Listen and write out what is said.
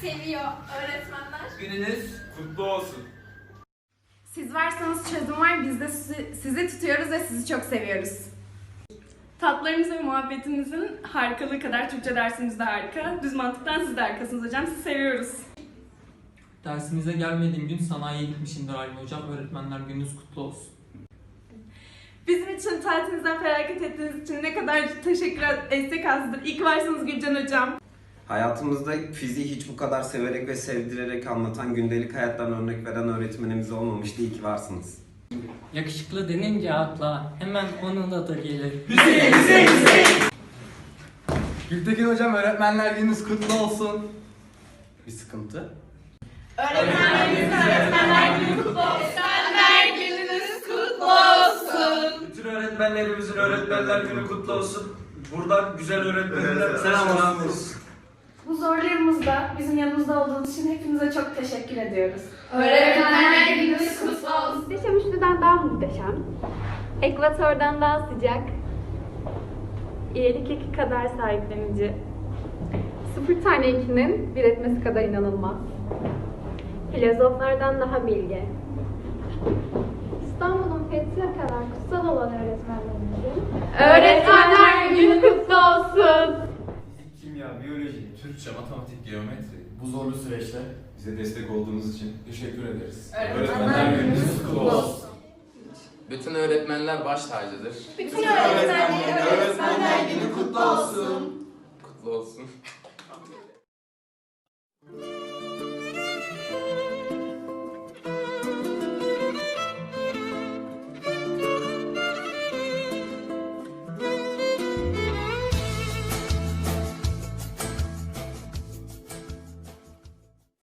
seviyor öğretmenler. Gününüz kutlu olsun. Siz varsanız çözüm var. Biz de sizi, sizi tutuyoruz ve sizi çok seviyoruz. Tatlarımız ve muhabbetimizin harikalığı kadar Türkçe dersimiz de harika. Düz mantıktan siz de harikasınız hocam. Sizi seviyoruz. Dersimize gelmediğim gün sanayiye gitmişimdir Aylin Hocam. Öğretmenler gününüz kutlu olsun. Bizim için tatilinizden feragat ettiğiniz için ne kadar teşekkür etsek azdır. İyi ki varsınız Gülcan hocam. Hayatımızda fiziği hiç bu kadar severek ve sevdirerek anlatan, gündelik hayattan örnek veren öğretmenimiz olmamıştı. İyi ki varsınız. Yakışıklı denince akla hemen onun adı gelir. Gültekin hocam öğretmenler gününüz kutlu olsun. Bir sıkıntı? Bütün öğretmenlerimizin öğretmenler günü kutlu olsun. Buradan güzel öğretmenler selam olsun. Bu zorlarımızda bizim yanımızda olduğunuz için hepinize çok teşekkür ediyoruz. Öğretmenler gününüz kutlu olsun. Muhteşem üçlüden daha muhteşem. Ekvatörden daha sıcak. İyilik iki kadar sahiplenici. Sıfır tane ikinin bir etmesi kadar inanılmaz. Filozoflardan daha bilge. İstanbul'un fethine kadar kutsal olan öğretmenlerimizin Öğretmenler günü. Kimya, biyoloji, Türkçe, matematik, geometri. Bu zorlu süreçte bize destek olduğunuz için teşekkür ederiz. Öğretmenler gününüz kutlu olsun. Bütün öğretmenler baş tacıdır. Bütün öğretmenlerin öğretmenler